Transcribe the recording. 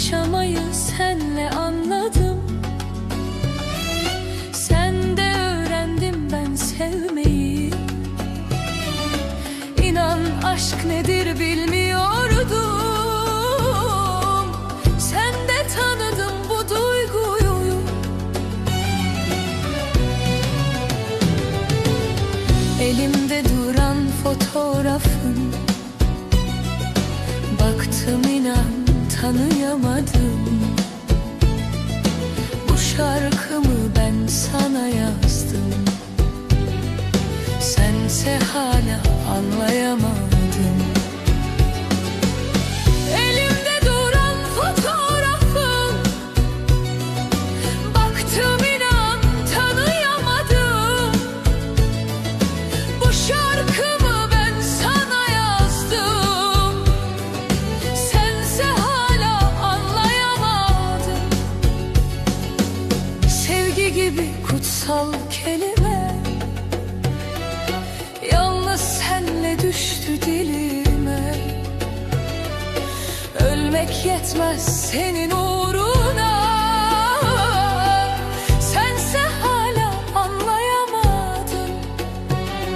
yaşamayı senle anladım. Sende öğrendim ben sevmeyi. İnan aşk nedir bilmiyordum. Sende tanıdım bu duyguyu. Elimde duran fotoğrafın tanıyamadım. Bu şarkımı ben sana yazdım. Sense hala anlayamadın gibi kutsal kelime. Yalnız senle düştü dilime. Ölmek yetmez senin